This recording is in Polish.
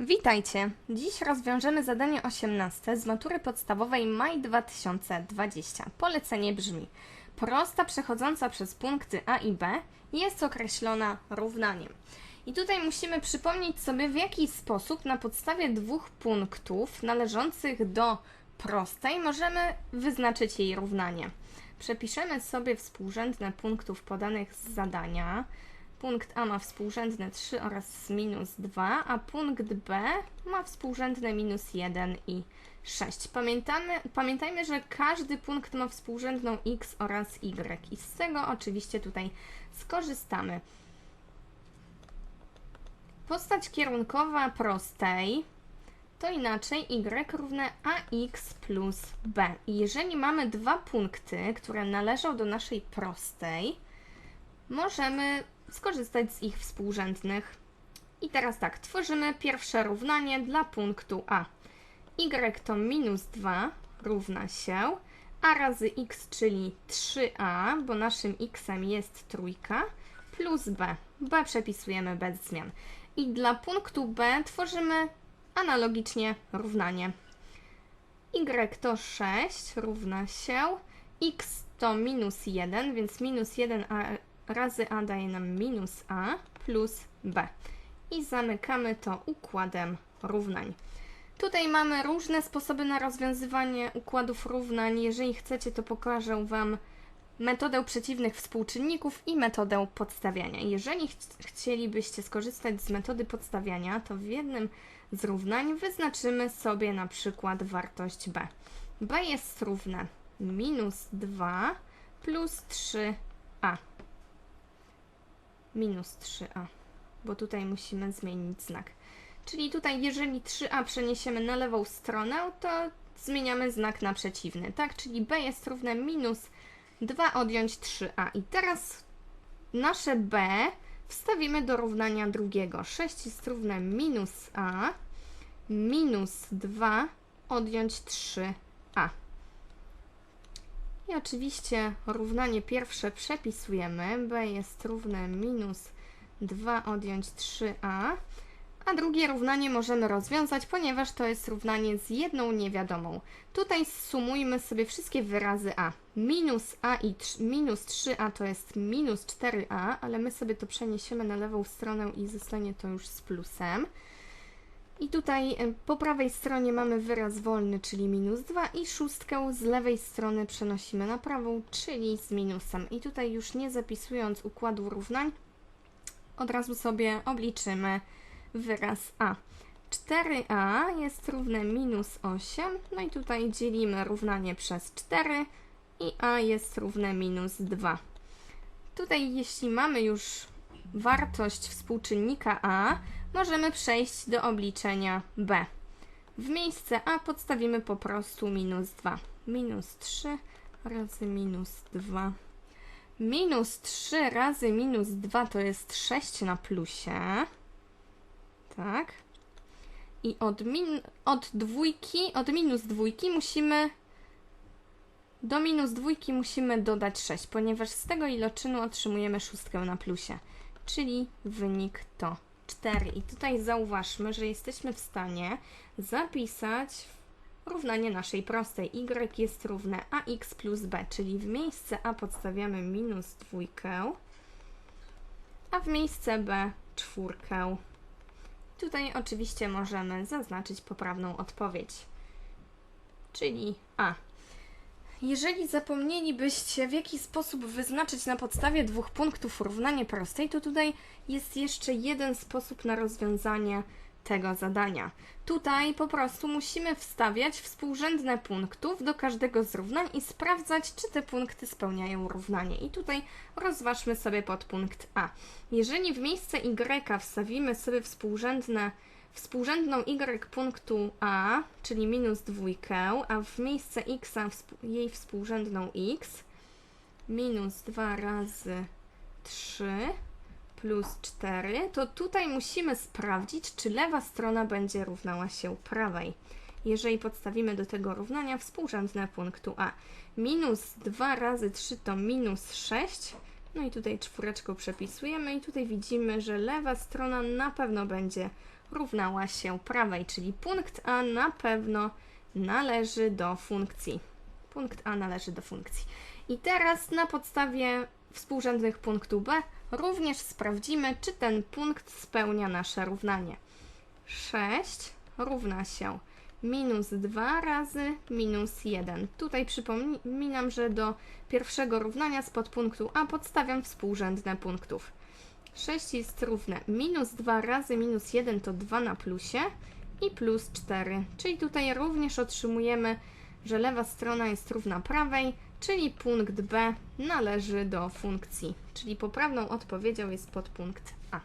Witajcie! Dziś rozwiążemy zadanie 18 z matury podstawowej maj 2020. Polecenie brzmi: prosta przechodząca przez punkty A i B jest określona równaniem. I tutaj musimy przypomnieć sobie, w jaki sposób na podstawie dwóch punktów należących do prostej możemy wyznaczyć jej równanie. Przepiszemy sobie współrzędne punktów podanych z zadania. Punkt A ma współrzędne 3 oraz minus 2, a punkt B ma współrzędne minus 1 i 6. Pamiętamy, pamiętajmy, że każdy punkt ma współrzędną x oraz y i z tego oczywiście tutaj skorzystamy. Postać kierunkowa prostej to inaczej y równe ax plus b. I jeżeli mamy dwa punkty, które należą do naszej prostej, możemy skorzystać z ich współrzędnych. I teraz tak, tworzymy pierwsze równanie dla punktu A. y to minus 2 równa się a razy x, czyli 3a, bo naszym xem jest trójka, plus b. b przepisujemy bez zmian. I dla punktu b tworzymy analogicznie równanie. y to 6 równa się, x to minus 1, więc minus 1a razy a daje nam minus a plus b. I zamykamy to układem równań. Tutaj mamy różne sposoby na rozwiązywanie układów równań. Jeżeli chcecie, to pokażę Wam metodę przeciwnych współczynników i metodę podstawiania. Jeżeli ch chcielibyście skorzystać z metody podstawiania, to w jednym z równań wyznaczymy sobie na przykład wartość b. b jest równe minus 2 plus 3a minus 3a, bo tutaj musimy zmienić znak. Czyli tutaj, jeżeli 3a przeniesiemy na lewą stronę, to zmieniamy znak na przeciwny, tak? Czyli b jest równe minus 2 odjąć 3a. I teraz nasze b wstawimy do równania drugiego. 6 jest równe minus a minus 2 odjąć 3a. I oczywiście równanie pierwsze przepisujemy. b jest równe minus 2 odjąć 3a. A drugie równanie możemy rozwiązać, ponieważ to jest równanie z jedną niewiadomą. Tutaj sumujmy sobie wszystkie wyrazy a. Minus a i minus 3a to jest minus 4a, ale my sobie to przeniesiemy na lewą stronę i zostanie to już z plusem. I tutaj e, po prawej stronie mamy wyraz wolny, czyli minus 2 i szóstkę z lewej strony przenosimy na prawą, czyli z minusem. I tutaj już nie zapisując układu równań, od razu sobie obliczymy wyraz a. 4a jest równe minus 8, no i tutaj dzielimy równanie przez 4 i a jest równe minus 2. Tutaj jeśli mamy już wartość współczynnika a, możemy przejść do obliczenia b. W miejsce a podstawimy po prostu minus 2. Minus 3 razy minus 2. Minus 3 razy minus 2 to jest 6 na plusie. Tak. I od, min, od dwójki, od minus dwójki musimy do minus dwójki musimy dodać 6, ponieważ z tego iloczynu otrzymujemy szóstkę na plusie. Czyli wynik to 4. I tutaj zauważmy, że jesteśmy w stanie zapisać równanie naszej prostej. y jest równe ax plus b, czyli w miejsce a podstawiamy minus dwójkę, a w miejsce b czwórkę. Tutaj oczywiście możemy zaznaczyć poprawną odpowiedź, czyli a. Jeżeli zapomnielibyście, w jaki sposób wyznaczyć na podstawie dwóch punktów równanie prostej, to tutaj jest jeszcze jeden sposób na rozwiązanie tego zadania. Tutaj po prostu musimy wstawiać współrzędne punktów do każdego z równań i sprawdzać, czy te punkty spełniają równanie. I tutaj rozważmy sobie podpunkt A. Jeżeli w miejsce y wstawimy sobie współrzędne współrzędną y punktu a, czyli minus dwójkę, a w miejsce x jej współrzędną x, minus 2 razy 3 plus 4, to tutaj musimy sprawdzić, czy lewa strona będzie równała się prawej. Jeżeli podstawimy do tego równania współrzędne punktu a. Minus 2 razy 3 to minus 6, no i tutaj czwóreczką przepisujemy i tutaj widzimy, że lewa strona na pewno będzie równała się prawej, czyli punkt A na pewno należy do funkcji. Punkt A należy do funkcji. I teraz na podstawie współrzędnych punktu B również sprawdzimy, czy ten punkt spełnia nasze równanie. 6 równa się minus 2 razy minus 1. Tutaj przypominam, że do pierwszego równania z podpunktu A podstawiam współrzędne punktów. 6 jest równe minus 2 razy minus 1 to 2 na plusie i plus 4. Czyli tutaj również otrzymujemy, że lewa strona jest równa prawej, czyli punkt B należy do funkcji. Czyli poprawną odpowiedzią jest podpunkt A.